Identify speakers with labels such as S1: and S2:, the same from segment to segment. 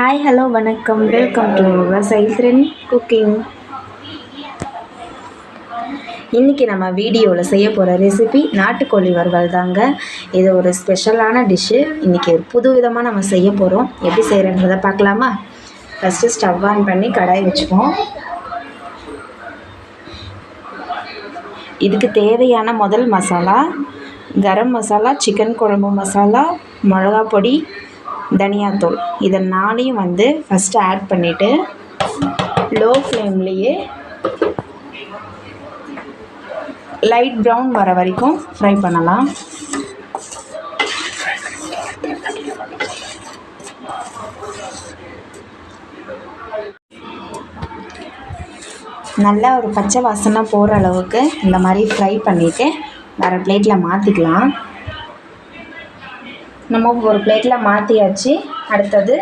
S1: Hi hello வணக்கம். Welcome to children cooking இன்றைக்கி நம்ம வீடியோவில் செய்ய போகிற ரெசிபி நாட்டுக்கோழி வறுவல் தாங்க. இது ஒரு ஸ்பெஷலான டிஷ்ஷு இன்றைக்கி ஒரு புது விதமாக நம்ம செய்ய போகிறோம் எப்படி செய்கிறன்றதை பார்க்கலாமா? ஃபஸ்ட்டு ஸ்டவ் ஆன் பண்ணி கடாய் வச்சுப்போம் இதுக்கு தேவையான முதல் மசாலா கரம் மசாலா சிக்கன் குழம்பு மசாலா மிளகா பொடி தனியாத்தூள். இதை நாளையும் வந்து ஃபஸ்ட்டு ஆட் பண்ணிவிட்டு லோ ஃப்ளேம்லேயே லைட் ப்ரௌன் வர வரைக்கும் ஃப்ரை பண்ணலாம். நல்லா ஒரு பச்சை வாசனை போகிற அளவுக்கு இந்த மாதிரி ஃப்ரை பண்ணிவிட்டு வேறு பிளேட்டில் மாற்றிக்கலாம் நம்ம ஒரு பிளேட்டில் மாற்றியாச்சு அடுத்தது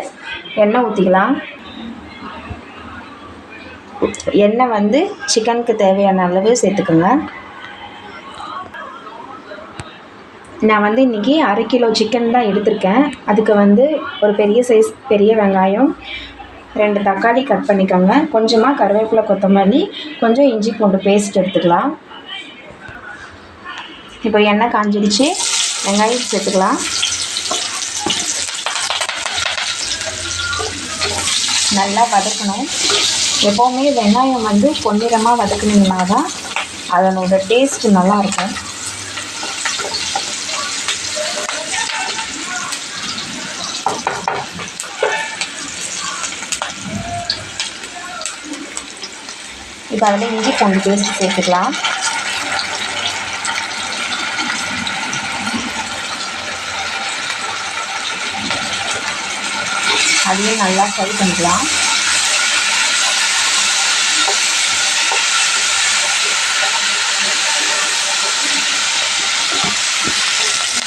S1: எண்ணெய் ஊற்றிக்கலாம் எண்ணெய் வந்து சிக்கனுக்கு தேவையான அளவு சேர்த்துக்குங்க. நான் வந்து இன்றைக்கி அரை கிலோ சிக்கன் தான் எடுத்திருக்கேன். அதுக்கு வந்து ஒரு பெரிய சைஸ் பெரிய வெங்காயம் ரெண்டு தக்காளி கட் பண்ணிக்கோங்க. கொஞ்சமாக கருவேப்பிலை கொத்தமல்லி கொஞ்சம் இஞ்சி பூண்டு பேஸ்ட் எடுத்துக்கலாம். இப்போ எண்ணெய் காஞ்சிடுச்சு. வெங்காயம் சேர்த்துக்கலாம். நல்லா வதக்கணும். எப்போவுமே வெங்காயம் வந்து பொன்னிறமாக வதக்குனீங்கன்னா தான் அதனோட டேஸ்ட் நல்லாயிருக்கும் இப்போ அதில் இஞ்சி பூண்டு பேஸ்ட் சேர்த்துக்கலாம். அதையும் நல்லா ஃப்ரை பண்ணிக்கலாம்.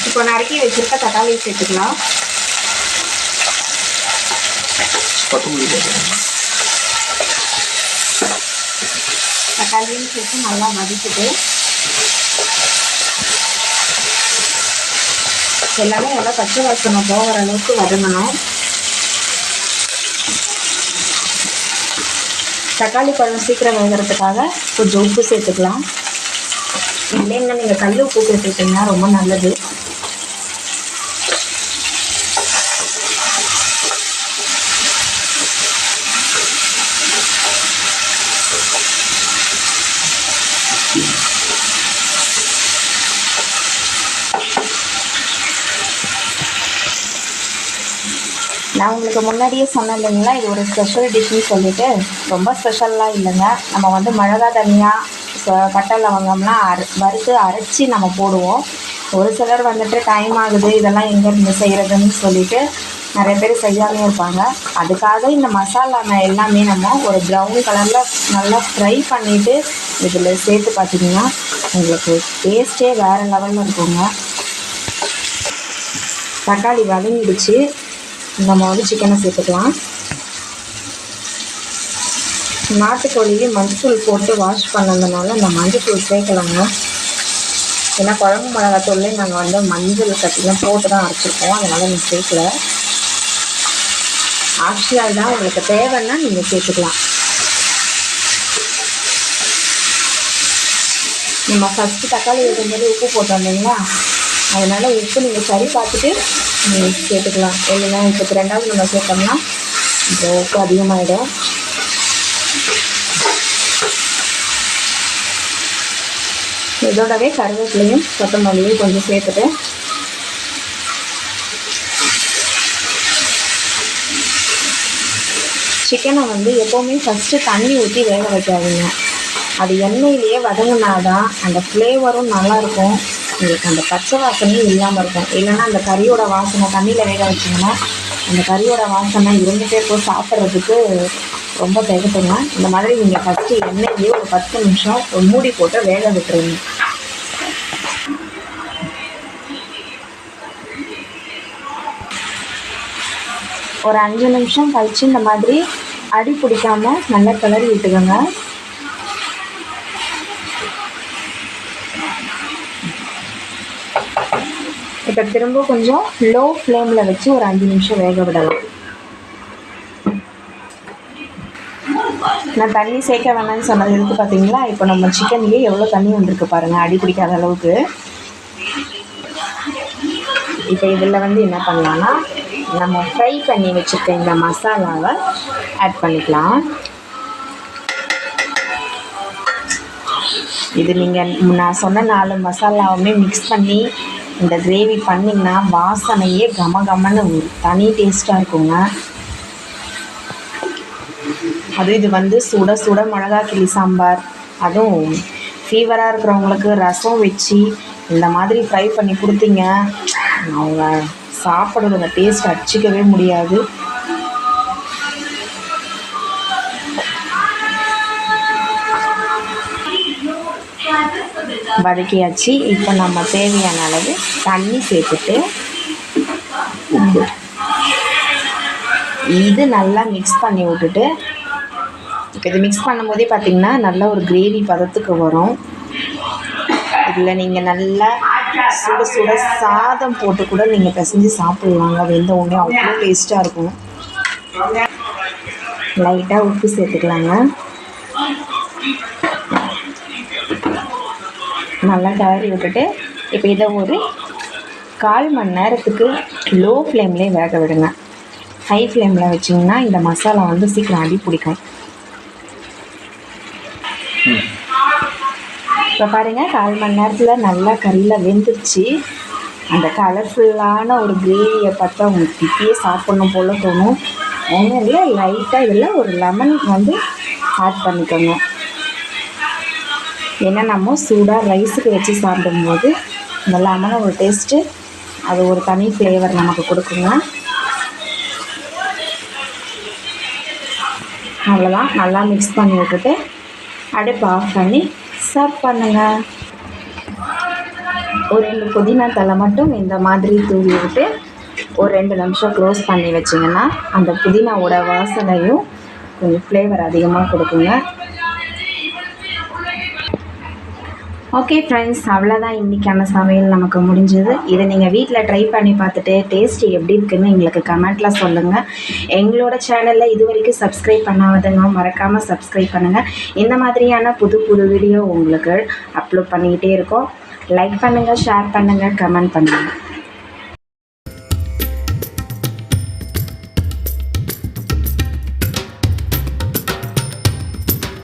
S1: இப்போ நறுக்கி வச்சுருக்க தக்காளி சேர்த்துக்கலாம். தக்காளியும் சேர்த்து நல்லா மதிச்சுட்டு எல்லாமே நல்லா பச்சை வாசனை போகிற அளவுக்கு வதங்கணும். தக்காளி பழம் சீக்கிரம் வேகிறதுக்காக கொஞ்சம் உப்பு சேர்த்துக்கலாம். இல்லைன்னா நீங்கள் கல் உப்பு சேர்த்துக்கிட்டிங்கன்னா ரொம்ப நல்லது. நான் உங்களுக்கு முன்னாடியே சொன்னேன் இல்லைங்களா? இது ஒரு ஸ்பெஷல் டிஷ்ஷுன்னு சொல்லிட்டு. ரொம்ப ஸ்பெஷல்லாம் இல்லைங்க. நம்ம வந்து மிளகா தனியாக பட்டை லவங்கம்லாம் அரை வறுத்து அரைச்சி நம்ம போடுவோம். ஒரு சிலர் வந்துட்டு டைம் ஆகுது இதெல்லாம் எங்கேருந்து செய்கிறதுன்னு சொல்லிட்டு நிறைய பேர் செய்யாமே இருப்பாங்க. அதுக்காக இந்த மசாலா எல்லாமே நம்ம ஒரு ப்ரௌன் கலரில் நல்லா ஃப்ரை பண்ணிவிட்டு இதில் சேர்த்து பார்த்தீங்கன்னா உங்களுக்கு டேஸ்ட்டே வேறு லெவலில் இருக்குங்க. தக்காளி வதங்கிடுச்சு. நம்ம வந்து சிக்கனை சேர்த்துக்கலாம். நாட்டுக்கோழியை மஞ்சத்தூள் போட்டு வாஷ் பண்ணதுனால இந்த மஞ்சத்தூள் சேர்க்கலாங்க. ஏன்னா குழம்பு மிளகாத்தூள்லேயே நாங்கள் வந்து மஞ்சள் கட்டிலாம் போட்டு தான் அரைச்சிருக்கோம். அதனால் நீங்கள் சேர்க்கல. ஆப்ஷனல் தான் உங்களுக்கு தேவைன்னா நீங்கள் சேர்த்துக்கலாம். நம்ம ஃபஸ்ட்டு தக்காளி வைக்கும்போது உப்பு போட்டோம் இல்லைங்களா? அதனால் உப்பு நீங்கள் சரி பார்த்துட்டு நீங்கள் சேர்த்துக்கலாம். இல்லைன்னா இப்போ ரெண்டாவது நம்ம சேர்த்தோம்னா இப்போ உப்பு அதிகமாகிடும் இதோடவே கருவேப்பிலையும் கொத்தமல்லியும் கொஞ்சம் சேர்த்துட்டு சிக்கனை வந்து எப்போவுமே ஃபஸ்ட்டு தண்ணி ஊற்றி வேக வைக்காதீங்க. அது எண்ணெயிலேயே வதங்கினாதான் அந்த ஃப்ளேவரும் நல்லாயிருக்கும் உங்களுக்கு அந்த பச்சை வாசனையும் இல்லாமல் இருக்கும். இல்லைன்னா அந்த கறியோட வாசனை தண்ணியில் வேக வச்சிங்கன்னா அந்த கறியோட வாசனை இருந்துகிட்டே போய் சாப்பிட்றதுக்கு ரொம்ப திகட்டுங்க இந்த மாதிரி நீங்கள் ஃபஸ்ட்டு எண்ணெயிலேயே ஒரு பத்து நிமிஷம் ஒரு மூடி போட்டு வேக விட்டுருங்க. ஒரு அஞ்சு நிமிஷம் கழித்து இந்த மாதிரி அடி பிடிக்காமல் நல்லா கிளறி விட்டுக்கோங்க. இப்போ திரும்ப கொஞ்சம் லோ ஃப்ளேமில் வச்சு ஒரு அஞ்சு நிமிஷம் வேக விடலாம். நான் தண்ணி சேர்க்க வேணாம்னு சொன்னது எதுக்கு பார்த்தீங்களா இப்போ நம்ம சிக்கன்லேயே எவ்வளோ தண்ணி வந்திருக்கு பாருங்கள் அடி பிடிக்காத அளவுக்கு. இப்போ இதில் வந்து என்ன பண்ணலான்னா நம்ம ஃப்ரை பண்ணி வச்சுருக்க இந்த மசாலாவை ஆட் பண்ணிக்கலாம். இது நீங்கள் நான் சொன்ன நாலு மசாலாவுமே மிக்ஸ் பண்ணி இந்த கிரேவி பண்ணிங்கன்னா வாசனையே கம கமன்னு ஒரு தனி டேஸ்ட்டாக இருக்குங்க. அதுவும் இது வந்து சுட சுட மிளகா கிளி சாம்பார். அதுவும் ஃபீவராக இருக்கிறவங்களுக்கு ரசம் வச்சு இந்த மாதிரி ஃப்ரை பண்ணி கொடுத்தீங்க. அவங்க சாப்பிட்றதோட டேஸ்ட் அடிச்சிக்கவே முடியாது. வதக்கியாச்சு. இப்போ நம்ம தேவையான அளவு தண்ணி சேர்த்துட்டு
S2: உப்பு.
S1: இது நல்லா மிக்ஸ் பண்ணி விட்டுட்டு இது மிக்ஸ் பண்ணும்போதே பார்த்தீங்கன்னா நல்ல ஒரு கிரேவி பதத்துக்கு வரும். இதில் நீங்கள் நல்லா சுட சுட சாதம் போட்டு கூட நீங்கள் பிசைஞ்சு சாப்பிட்லாங்க. வெந்த உடனே அவ்வளோ டேஸ்ட்டாக இருக்கும். லைட்டாக உப்பு சேர்த்துக்கலாங்க. நல்லா கிளறி விட்டுட்டு இப்போ இதை ஒரு கால் மணி நேரத்துக்கு லோ ஃப்ளேம்லேயே வேக விடுங்க. ஹை ஃப்ளேமில் வச்சிங்கன்னா இந்த மசாலா வந்து சீக்கிரம் அடி பிடிக்கும். இப்போ பாருங்கள் கால் மணி நேரத்தில் நல்லா கறியில் வெந்துருச்சு. அந்த கலர்ஃபுல்லான ஒரு கிரேவியை பார்த்தா உங்களுக்கு இப்பயே சாப்பிட்ணும் போல் தோணும். ஒன்றும் இல்லை லைட்டாக இதில் ஒரு லெமன் வந்து ஆட் பண்ணிக்கோங்க. ஏன்னா நம்ம சூடாக ரைஸுக்கு வச்சு சாப்பிடும்போது இந்த லெமன் ஒரு டேஸ்ட்டு. அது ஒரு தனி ஃப்ளேவர் நமக்கு கொடுக்குங்க. அவ்வளோதான் நல்லா மிக்ஸ் பண்ணி விட்டுட்டு அடுப்பு ஆஃப் பண்ணி சர்வ் பண்ணுங்கள் ஒரு ரெண்டு புதினா தலை மட்டும் இந்த மாதிரி தூவி விட்டு ஒரு ரெண்டு நிமிஷம் க்ளோஸ் பண்ணி வச்சிங்கன்னா அந்த புதினாவோட வாசனையும் கொஞ்சம் ஃப்ளேவர் அதிகமாக கொடுக்குங்க. ஓகே ஃப்ரெண்ட்ஸ் அவ்வளோதான் இன்றைக்கான சமையல் நமக்கு முடிஞ்சது. இதை நீங்கள் வீட்டில் ட்ரை பண்ணி பார்த்துட்டு டேஸ்ட் எப்படி இருக்குன்னு எங்களுக்கு கமெண்ட்டில் சொல்லுங்கள் எங்களோட சேனலில் இது வரைக்கும் சப்ஸ்கிரைப் பண்ணாதவங்க மறக்காமல் சப்ஸ்கிரைப் பண்ணுங்கள் இந்த மாதிரியான புது புது வீடியோ உங்களுக்கு அப்லோட் பண்ணிக்கிட்டே இருக்கோம். லைக் பண்ணுங்கள் ஷேர் பண்ணுங்கள் கமெண்ட் பண்ணுங்கள்